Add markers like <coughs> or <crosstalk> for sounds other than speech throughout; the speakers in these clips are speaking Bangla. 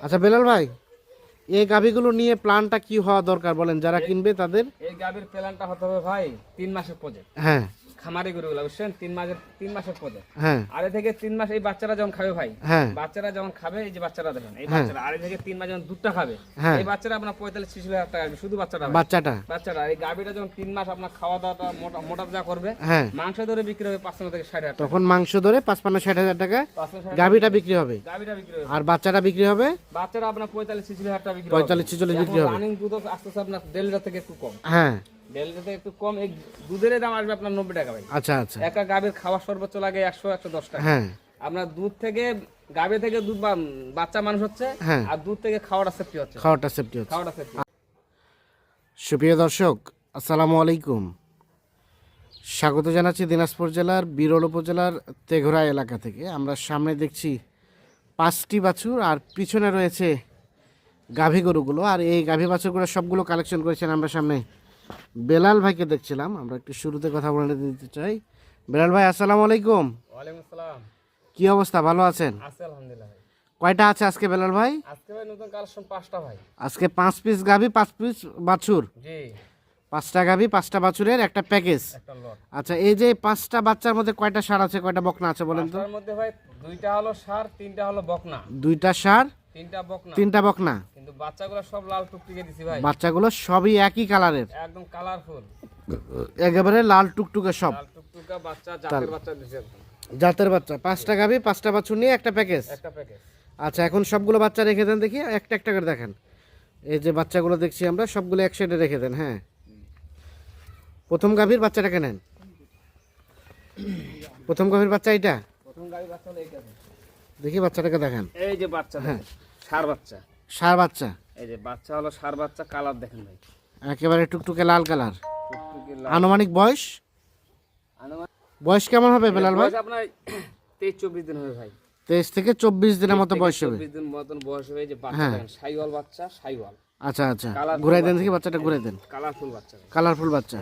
আচ্ছা বেলাল ভাই এই গাভিগুলো নিয়ে প্ল্যানটা কি হওয়া দরকার বলেন? যারা কিনবে তাদের? এই গাভির প্ল্যানটা হতে হবে ভাই তিন মাসের প্রজেক্ট হ্যাঁ। খামারি গরুগুলো বুঝছেন? তিন মাসের তিন মাসের প্রজেক্ট হ্যাঁ। আড়ে থেকে তিন মাস এই বাচ্চারা যখন খাবে ভাই হ্যাঁ। বাচ্চারা যখন খাবে এই যে বাচ্চারা দেখেন এই হ্যাঁ। বাচ্চারা আড়ে থেকে তিন মাস যখন দুধটা খাবে হ্যাঁ। এই বাচ্চারা আপনার পঁয়তাল্লিশ ছিয়াশি হাজার টাকা শুধু বাচ্চাটা বাচ্চাটা। বাচ্চারা এই গাভীটা যখন তিন মাস আপনার খাওয়া দাওয়াটা মোটা মোটা যা করবে হ্যাঁ। মাংস ধরে বিক্রি হবে পাঁচশো থেকে ষাট হাজার তখন মাংস ধরে পাঁচপান্ন ষাট হাজার টাকা গাভিটা বিক্রি হবে। গাভীটা বিক্রি হবে। আর বাচ্চাটা বিক্রি হবে? বাচ্চারা আপনার পঁয়তাল্লিশ ছিয়াশি হাজার টাকা বিক্রি পঁয়তাল্লিশ ছিচল্লিশ বিক্রি হবে। রানিং দুধ আস্তে আস্তে আপনার দেড় লিটার থেকে একটু কম। হ্যাঁ। একটু কম দুধের দাম আসবে আপনার নব্বই টাকা ভাই। আচ্ছা আচ্ছা। গাভীর খাওয়া সর্বোচ্চ লাগে একশো একশো দশ টাকা। হ্যাঁ। আপনার দুধ থেকে থেকে দুধ বাচ্চা মানুষ হচ্ছে হ্যাঁ। আর দুধ থেকে খাওয়াটা সেফটি হচ্ছে। খাওয়াটা সেফটি হচ্ছে। খাওয়াটা সেফটি সুপ্রিয় দর্শক আসসালামু আলাইকুম। স্বাগত জানাচ্ছি দিনাজপুর জেলার বিরল উপজেলার তেঘরা এলাকা থেকে। আমরা সামনে দেখছি পাঁচটি বাছুর আর পিছনে রয়েছে গাভী গরুগুলো। আর এই গাভী বাছুরগুলো সবগুলো কালেকশন করেছেন আমরা সামনে বেলাল ভাইকে দেখছিলাম আমরা একটু শুরুতে কথা বলে দিতে চাই। বেলাল ভাই আসসালামু আলাইকুম। ওয়ালাইকুম আসসালাম। কি অবস্থা ভালো আছেন? আছে আলহামদুলিল্লাহ কয়টা আছে আজকে বেলাল ভাই? আজকে ভাই নতুন কালেকশন পাঁচটা ভাই। আজকে পাঁচ পিস গাভী পাঁচ পিস বাছুর? জি। পাঁচটা গাভী পাঁচটা বাছুরের একটা প্যাকেজ। আচ্ছা এই যে পাঁচটা বাচ্চার মধ্যে কয়টা সার আছে কয়টা বকনা আছে বলেন তো? মধ্যে ভাই দুইটা হলো সার তিনটা হলো বকনা। দুইটা সার তিনটা বকনা। তিনটা বকনা। কিন্তু বাচ্চাগুলো সব লাল টুকটুকে দিছি ভাই। বাচ্চাগুলো সবই একই কালারের। একদম কালারফুল একেবারে লাল টুকটুকে সব। লাল টুকটুকা বাচ্চা জাতের বাচ্চা দিছি জাতের বাচ্চা। পাঁচটা গাভী পাঁচটা বাছুর নিয়ে একটা প্যাকেজ একটা প্যাকেজ আচ্ছা এখন সবগুলো বাচ্চা রেখে দেন দেখি। একটা একটা করে দেখেন। এই যে বাচ্চাগুলো দেখছি আমরা সবগুলো এক সাইডে রেখে দেন হ্যাঁ। প্রথম গাভীর বাচ্চাটাকে নেন? প্রথম গাভীর বাচ্চা এইটা? প্রথম গাড়ি বাচ্চা দেখি বাচ্চাটাকে দেখেন। এই যে বাচ্চা হ্যাঁ। সার বাচ্চা। সার বাচ্চা? এই যে বাচ্চা হলো সার বাচ্চা কালার দেখেন ভাই। একেবারে টুকটুকে লাল কালার। আনুমানিক বয়স? বয়স কেমন হবে বেলাল ভাই? বয়স আপনার তেইশ চব্বিশ দিন হবে ভাই। তেইশ থেকে চব্বিশ দিনের মতো বয়স হবে। চব্বিশ দিন মতন বয়স হবে এই যে বাচ্চা হ্যাঁ। সাইওয়াল বাচ্চা সাইওয়াল। আচ্ছা আচ্ছা। ঘুরাই দেন দেখি বাচ্চাটা ঘুরাই দেন। কালারফুল বাচ্চা। কালারফুল বাচ্চা।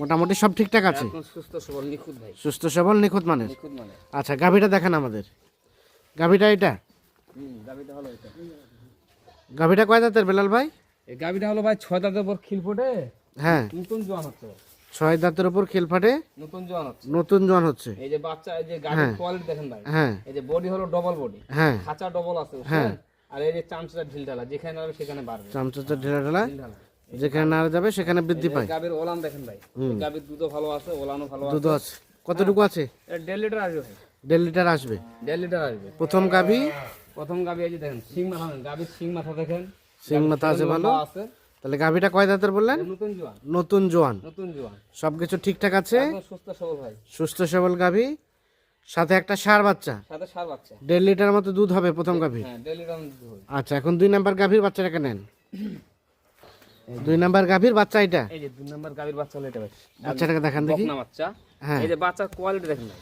মোটামুটি সব ঠিকঠাক আছে? সুস্থ সবল নিখুঁত ভাই। সুস্থ সবল নিখুঁত মানে আচ্ছা গাভীটা দেখান আমাদের। গাভীটা এটা? গাভীটা কয় দাঁতের বেলাল ভাই? এই গাবিটা হলো ভাই ছয় দাঁতের উপর খিল ফুটে। হ্যাঁ। নতুন জোয়ান হচ্ছে। ছয় দাঁতের উপর খেল ফাটে। নতুন জোয়ান হচ্ছে। নতুন জোয়ান হচ্ছে। এই যে বাচ্চা এই যে গাবির কোয়ালিটি দেখেন ভাই। হ্যাঁ। এই যে বডি হলো ডবল বডি হ্যাঁ। খাঁচা ডবল আছে বুঝছেন? আর এই যে চামচটা ঢিল ঢালা যেখানে হবে সেখানে বাড়বে। চামচাটা ঢেলা ঢেলা ঢালা যেখানে নাড়া যাবে সেখানে বৃদ্ধি পায়। গাবির ওলান দেখেন ভাই। গাবির দুধও ভালো আছে ওলানও ভালো আছে। দুধ আছে। কতটুকু আছে? দেড় লিটার আসবে দেড় লিটার আসবে। দেড় লিটার আসবে। প্রথম গাভী। প্রথম গাবি এই যে দেখেন সিং মাথা দেখেন, গাবির সিং মাথা দেখেন। সিং মাথা আছে ভালো? আছে। তাহলে গাভীটা কয় দাঁতের বললেন? নতুন জোয়ান। নতুন জোয়ান। নতুন জোয়ান। সবকিছু ঠিকঠাক আছে? সুস্থ সবল ভাই। সুস্থ সবল গাভী সাথে একটা সার বাচ্চা। সাথে সার বাচ্চা। দেড় লিটার মতো দুধ হবে প্রথম গাভী হ্যাঁ দেড় লিটার দুধ হবে। আচ্ছা এখন দুই নাম্বার গাভীর বাচ্চাটাকে নেন? দুই নাম্বার গাভীর বাচ্চা এটা? এই যে দুই নম্বর গাবির বাচ্চা হলো এটা ভাই। বাচ্চাটাকে দেখান দেখি। বাচ্চা। হ্যাঁ। এই যে বাচ্চার কোয়ালিটি দেখেন ভাই।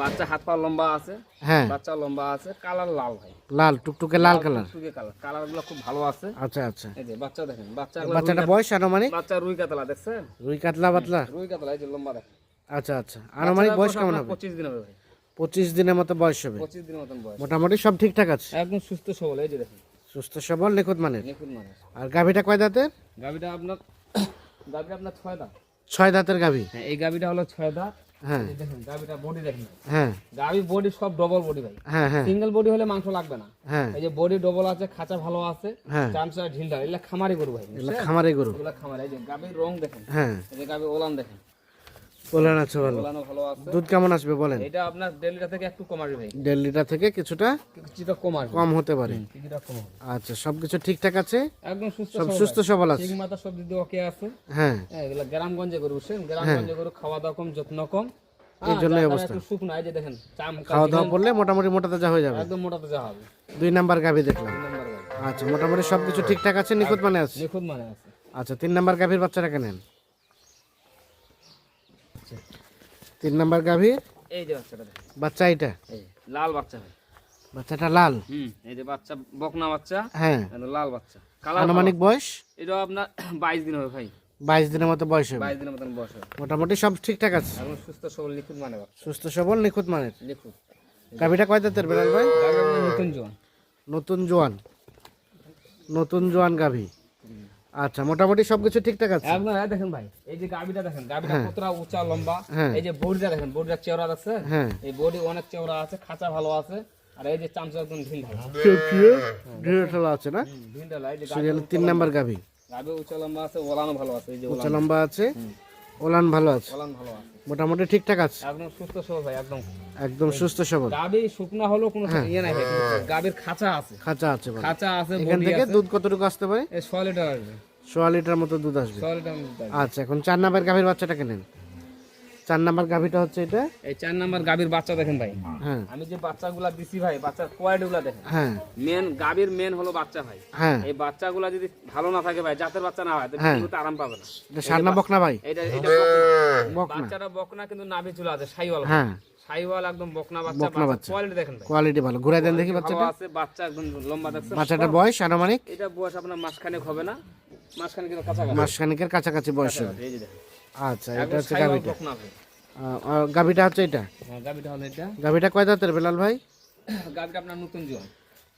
বাচ্চা হাত পা লম্বা আছে হ্যাঁ। বাচ্চা লম্বা আছে কালার লাল ভাই। লাল টুকটুকে লাল কালার। টুকে কালার। কালারগুলো খুব ভালো আছে। আচ্ছা আচ্ছা। এই যে বাচ্চা দেখেন বাচ্চা বাচ্চাটা বয়স আনুমানিক? বাচ্চা রুই কাতলা দেখছেন? রুই কাতলা পাতলা? রুই কাতলা এই যে লম্বা দেখেন। আচ্ছা আচ্ছা। আনুমানিক বয়স কেমন হবে? পঁচিশ দিন হবে ভাই। পঁচিশ দিনের মতো বয়স হবে। পঁচিশ দিন মতন বয়স। মোটামুটি সব ঠিকঠাক আছে? একদম সুস্থ সবল এই যে দেখেন। সুস্থ সবল নিখুঁত মানের? নিখুঁত মানুষ আর গাভীটা কয় দাঁতের? গাবিটা আপনার <coughs> গাবিটা আপনার ছয় দাঁত। ছয় দাঁতের গাভী? হ্যাঁ এই গাবিটা হলো ছয় দাঁত। হ্যাঁ। দেখেন বডি দেখেন। হ্যাঁ। বডি সব ডবল বডি ভাই। হ্যাঁ হ্যাঁ। সিঙ্গেল বডি হলে মাংস লাগবে না। হ্যাঁ। এই যে বডি ডবল আছে খাঁচা ভালো আছে হ্যাঁ। চামচা ঢিলটা এগুলা খামারি গরু ভাই এগুলো খামারে গরু। এগুলা খামারি এই যে গাবির রং দেখেন। হ্যাঁ। এই যে গাবির ওলান দেখেন। বলেন আছে ভালো। ওলানও ভালো আছে। দুধ কেমন আসবে বলেন? এটা আপনার দেড় লিটার থেকে একটু কম আসবে। ভাই দেড় লিটার থেকে কিছুটা কিছুটা কম আসবে। কম হতে পারে। কিছুটা কম আচ্ছা সবকিছু ঠিকঠাক আছে? একদম সুস্থ সব সুস্থ সবল আছে? ঠিক মাথা সব দিদি ওকে আছে। হ্যাঁ। হ্যাঁ, এগুলা গ্রামগঞ্জে গরু বুঝছেন গ্রামগঞ্জে গরু খাওয়া দাওয়া কম যত্ন কম। এই জন্যই হ্যাঁ, অবস্থা। শুকনো এই যে দেখেন খাওয়া দাওয়া করলে মোটামুটি মোটা তাজা হয়ে যাবে। একদম মোটাতে যা হবে। দুই নাম্বার গাভী দেখলাম। আচ্ছা মোটামুটি সবকিছু ঠিকঠাক আছে নিখুঁত মানে আছে? নিখুঁত মানে আছে। আচ্ছা তিন নাম্বার গাভীর বাচ্চাটাকে নেন তিন নাম্বার গাভীর এই যে বাচ্চাটা বাচ্চা এটা? এই লাল বাচ্চা ভাই। বাচ্চাটা লাল? হুম এই যে বাচ্চা বকনা বাচ্চা। হ্যাঁ। লাল বাচ্চা। আনুমানিক বয়স? এটা আপনার <coughs> বাইশ দিন হবে ভাই। বাইশ দিনের মতো বয়স হবে। বাইশ দিনের মতন বয়স হবে। মোটামুটি সব ঠিকঠাক আছে? এখন সুস্থ সবল নিখুঁত মানে সুস্থ সবল নিখুঁত মানে নিখুঁত। গাভীটা কয় দাঁতের বেলাল ভাই? নতুন জোয়ান। নতুন জোয়ান। নতুন জোয়ান গাভী। আচ্ছা মোটামুটি সবকিছু ঠিকঠাক আছে? একদম এই দেখেন ভাই এই যে গাবিটা দেখেন গাবিটা কতটা উঁচা লম্বা হ্যাঁ। এই যে বডিটা দেখেন বডিটা চেওড়া আছে হ্যাঁ। এই বডি অনেক চেওড়া আছে খাঁচা ভালো আছে আর এই যে চামচা একদম ঢিল ঢালা। ঢেড়ে ঠেলা আছে না? ঢিল ঢাল এই যে গাবি তিন নাম্বার গাবি। গাবি উঁচা লম্বা আছে ওলানো ভালো আছে এই যে উঁচা লম্বা আছে। ওলান ভালো আছে? ওলান ভালো আছে। মোটামুটি ঠিকঠাক আছে? একদম সুস্থ সবল ভাই একদম। একদম সুস্থ সবল? গাবি শুকনা হলেও কোনো হ্যাঁ। ইয়ে নাই ভাই গাবির খাঁচা আছে। খাঁচা আছে। খাঁচা আছে এখান থেকে দুধ কতটুকু আসতে পারে? 6 লিটার আসবে। 6 লিটার মতো দুধ আসবে। 6 লিটার আচ্ছা এখন চার নাম্বার গাভীর বাচ্চাটা কেনেন চার নাম্বার গাভীটা হচ্ছে এটা। এই চার নাম্বার গাবির বাচ্চা দেখেন ভাই। হ্যাঁ। আমি যে বাচ্চাগুলা দিছি ভাই বাচ্চার কোয়ালিটিগুলা দেখেন। হ্যাঁ। মেন গাবির মেন হলো বাচ্চা ভাই। হ্যাঁ। এই বাচ্চাগুলা যদি ভালো না থাকে ভাই জাতের বাচ্চা না হয় তো হ্যাঁ। বিক্রিতে আরাম পাবে না। এটা সারনা বকনা ভাই? এটা এটা বকনা। বাচ্চাটা বকনা কিন্তু নাভি চুলা আছে সাইওয়াল হ্যাঁ। সাইওয়াল একদম বকনা বাচ্চা বকনা বাচ্চা। কোয়ালিটি দেখেন ভাই। কোয়ালিটি ভালো। ঘুরাই দেন দেখি বাচ্চাটা। আছে বাচ্চা একদম লম্বা দেখছেন বাচ্চাটার বয়স আনুমানিক? এটা বয়স আপনার মাসখানেক হবে না। মাসখানেক কিন্তু কাছাকাছি। মাসখানিকের কাছাকাছি বয়স হবে। এই যে দেখেন। আচ্ছা এটা হচ্ছে গাভীটা। গাভীটা হচ্ছে এটা? হ্যাঁ গাবিটা হলো এটা। গাভীটা কয় দাঁতের বেলাল ভাই? গাবিটা আপনার নতুন জোয়ান।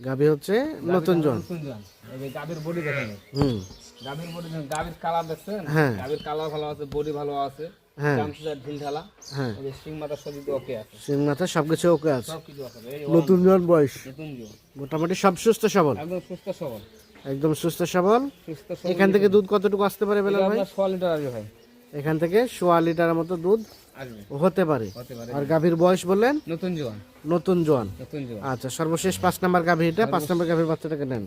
গাভী হচ্ছে নতুন জন নতুন জোয়ান। এই গাবির বডি দেখেন হুম। গাভীর বডি গাভীর কালার দেখছেন? হ্যাঁ। গাভীর কালার ভালো আছে বডি ভালো আছে। নতুন জন বয়স। নতুন জোয়ান। মোটামুটি সব সুস্থ সবল? একদম সুস্থ সবল। একদম সুস্থ সবল? এখান থেকে দুধ কতটুকু আসতে পারে বেলাল ভাই? ছ লিটার আসবে ভাই এখান থেকে সোয়া লিটার মতো দুধ হতে পারে। আর গাভীর বয়স বললেন? নতুন জোয়ান। নতুন জোয়ান। নতুন জোয়ান। আচ্ছা সর্বশেষ পাঁচ নাম্বার গাভী এটা পাঁচ নাম্বার গাভীর বাচ্চাটাকে নেন।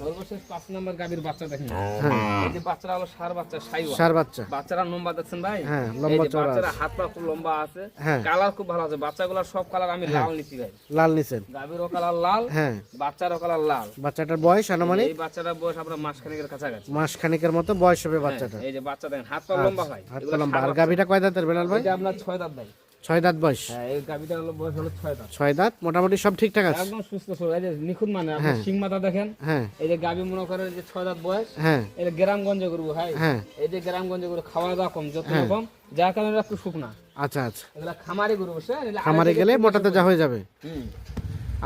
সর্বশেষ পাঁচ নম্বর গাভীর বাচ্চা দেখেন। হ্যাঁ এই যে বাচ্চারা হলো সার বাচ্চা সাইওয়া সার বাচ্চা। বাচ্চারা লম্বা দেখছেন ভাই? হ্যাঁ, লম্বা যে বাচ্চারা হাত পা খুব লম্বা আছে হ্যাঁ। কালার খুব ভালো আছে। বাচ্চাগুলোর সব কালার আমি লাল নিচ্ছি ভাই। লাল নিচেন গাভীরও কালার লাল হ্যাঁ। বাচ্চারও কালার লাল। বাচ্চাটার বয়স আনুমানিক? এই বাচ্চাটার বয়স আপনার মাসখানেকের কাছাকাছি। মাস খানিকের মতো বয়স হবে বাচ্চাটা। এই যে বাচ্চা দেখেন হাত পা লম্বা ভাই হাত পা লম্বা। আর গাভীটা কয় দাঁতের বেলাল ভাই? এটা আপনার ছয় দাঁত ভাই। ছয় দাঁত বয়স। হ্যাঁ এই গাভিটা হলো বয়স হলো ছয় দাঁত। ছয় দাঁত মোটামুটি সব ঠিকঠাক আছে। একদম সুস্থ সবল। এই যে নিখুঁত মানে আপনি সিং মাথা দেখেন হ্যাঁ। এই যে গাভি মনে করেন যে ছয় দাঁত বয়স হ্যাঁ। এই গ্রামগঞ্জে করব ভাই হ্যাঁ। এই যে গ্রামগঞ্জে করে খাওয়া দাওয়া কম যত্ন কম যার কারণে একটু শুকনা আচ্ছা আচ্ছা। এগুলা খামারে গরু বসে খামারে গেলে মোটাতে যা হয়ে যাবে। হুম।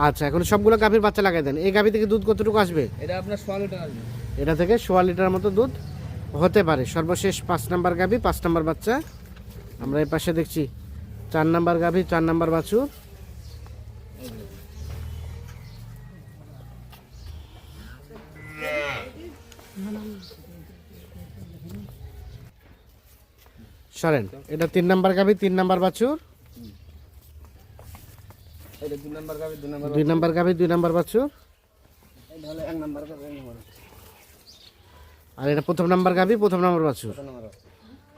আচ্ছা এখন সবগুলো গাভীর বাচ্চা লাগাই দেন। এই গাভী থেকে দুধ কতটুকু আসবে? এটা আপনার ছ লিটার আসবে। এটা থেকে সোয়া লিটার মতো দুধ হতে পারে। সর্বশেষ পাঁচ নাম্বার গাভী পাঁচ নাম্বার বাচ্চা। আমরা এই পাশে দেখছি চার নাম্বার গাভী চার নাম্বার বাছুর সরেন এটা তিন নাম্বার গাভী তিন নাম্বার বাছুর দুই নাম্বার গাভি দুই নাম্বার বাছুর আর এটা প্রথম নাম্বার গাভী প্রথম নাম্বার বাছুর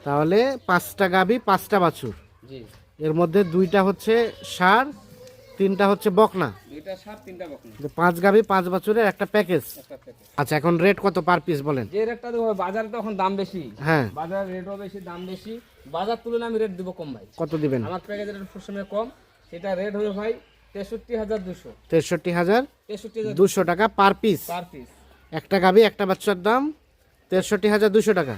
তাহলে পাঁচটা গাভী পাঁচটা বাছুর। জি। এর মধ্যে দুইটা হচ্ছে সার তিনটা হচ্ছে বকনা। পাঁচ গাভী পাঁচ বছরের একটা প্যাকেজ। আচ্ছা এখন রেট কত পার পিস বলেন? যে রেটটা দেবো বাজারে তো এখন দাম বেশি। হ্যাঁ। বাজার রেটও বেশি দাম বেশি। বাজার তুলনায় আমি রেট দিব কম ভাই। কত দিবেন? আমার প্যাকেজের রেট সবসময় কম। সেটা রেট হবে ভাই তেষট্টি হাজার দুশো। তেষট্টি হাজার তেষট্টি দুশো টাকা পার পিস। Per piece. একটা গাভী একটা বাচ্চার দাম তেষট্টি হাজার দুশো টাকা।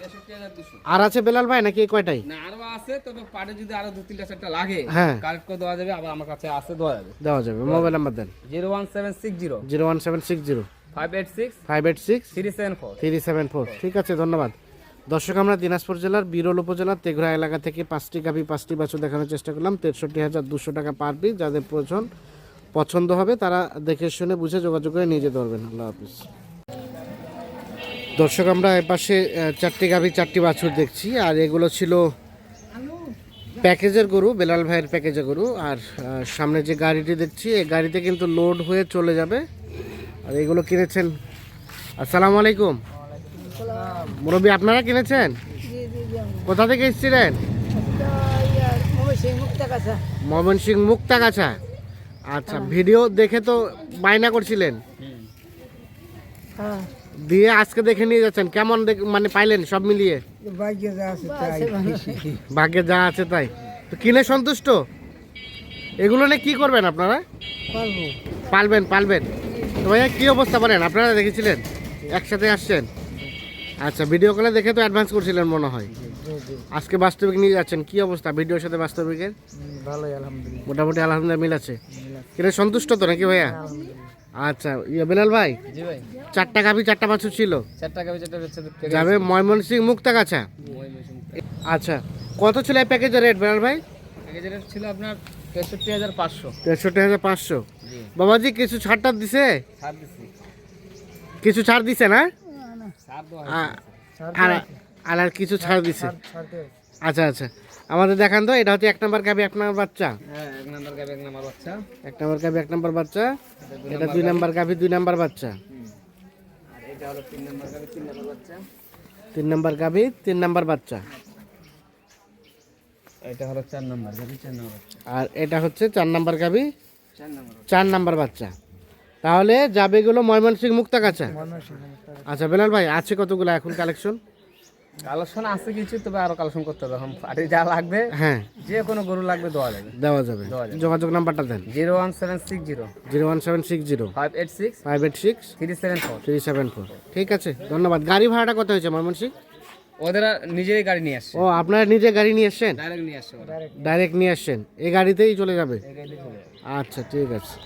আর আছে বেলাল ভাই নাকি কয়টাই? না আরও আছে তবে পাটে যদি আরও দু তিনটা চারটা লাগে হ্যাঁ। কালেক্ট করে দেওয়া যাবে আবার আমার কাছে আছে দেওয়া যাবে। দেওয়া যাবে মোবাইল নাম্বার দেন। Zero one seven six zero. Zero one seven six zero. Five eight six five eight six three seven four. Three seven four. ঠিক আছে ধন্যবাদ। দর্শক আমরা দিনাজপুর জেলার বিরল উপজেলার তেঘরা এলাকা থেকে পাঁচটি গাভি পাঁচটি বাছুর দেখানোর চেষ্টা করলাম। তেষট্টি হাজার দুশো টাকা পার পিস যাদের প্রয়োজন পছন্দ হবে তারা দেখে শুনে বুঝে যোগাযোগ করে নিয়ে যেতে পারবেন। আল্লাহ হাফিজ। দর্শক আমরা এপাশে চারটি গাভি চারটি বাছুর দেখছি আর এগুলো ছিল প্যাকেজের গরু বেলাল ভাইয়ের প্যাকেজের গরু আর সামনে যে গাড়িটি দেখছি এই গাড়িতে কিন্তু লোড হয়ে চলে যাবে আর এগুলো কিনেছেন আসসালামু আলাইকুম। মুরব্বী আপনারা কিনেছেন? কোথা থেকে এসেছিলেন? ময়মনসিং মুক্তাগাছা। আচ্ছা ভিডিও দেখে তো বায়না করছিলেন। দিয়ে আজকে দেখে নিয়ে যাচ্ছেন। কেমন দেখ- মানে পাইলেন সব মিলিয়ে? ভাগ্যে যা আছে তাই। তো কিনে সন্তুষ্ট? এগুলো নিয়ে কি করবেন আপনারা? পালবেন পালবেন। তো ভাইয়া কি অবস্থা বলেন? আপনারা দেখেছিলেন? একসাথে আসছেন? আচ্ছা ভিডিও কলে দেখে তো অ্যাডভান্স করছিলেন মনে হয়। আজকে বাস্তবিক নিয়ে যাচ্ছেন। কি অবস্থা? ভিডিওর সাথে বাস্তবিকের? ভালোই আলহামদুলিল্লাহ। মোটামুটি আলহামদুলিল্লাহ মিল আছে। কিনে সন্তুষ্ট তো নাকি ভাইয়া? আচ্ছা ইয়ে বেলাল ভাই জি ভাই। চারটা গাভি চারটা বাছুর ছিল? চারটা গাবি চারটা হচ্ছে যাবে ময়মনসিং মুক্তাগাছা? আচ্ছা কত ছিল এই প্যাকেজের রেট বেলাল ভাই? প্যাকেজের রেট ছিল আপনার তেষট্টি হাজার পাঁচশো। তেষট্টি হাজার পাঁচশো। জি। বাবাজি কিছু ছাড়টা দিছে? কিছু ছাড় দিছে না? আর আর কিছু ছাড় দিছে। আচ্ছা আচ্ছা। আমাদের দেখান তো এটা হচ্ছে এক নম্বর গাবি এক নম্বর বাচ্চা। হ্যাঁ এক নাম্বার গাবি এক নাম্বার বাচ্চা। এক নম্বর গাবি এক নম্বর বাচ্চা। এটা দুই নম্বর গাবি। দুই নম্বর বাচ্চা। আর এটা হলো তিন নাম্বার গাবি তিন নাম্বার বাচ্চা। তিন নম্বর গাবি তিন নম্বর বাচ্চা। এটা হলো চার নাম্বার গাবি চার নাম্বার বাচ্চা। আর এটা হচ্ছে চার নম্বর গাবি চার নাম্বার বাচ্চা। তাহলে যাবেগুলো ময়মনসিং মুক্তাগাছা। আচ্ছা বেলাল ভাই আছে কতগুলো এখন কালেকশন কালেকশন আছে কিছু তবে আরও কালেকশন করতে হবে। এখন পার্টি যা লাগবে হ্যাঁ। যে কোনো গরু লাগবে দেওয়া যাবে। দেওয়া যাবে। যোগাযোগ নাম্বারটা দেন। Zero one seven six zero. Zero one seven six zero. Five eight six. Five eight six. Three seven four. Three seven four. ঠিক আছে ধন্যবাদ। গাড়ি ভাড়াটা কত হয়েছে ময়মনসিং? ওদের নিজেই গাড়ি নিয়ে আসছে। ও আপনারা নিজে গাড়ি নিয়ে এসছেন? ডাইরেক্ট নিয়ে আসছে ওরা। ডাইরেক্ট নিয়ে আসছেন। এই গাড়িতেই চলে যাবে। আচ্ছা ঠিক আছে।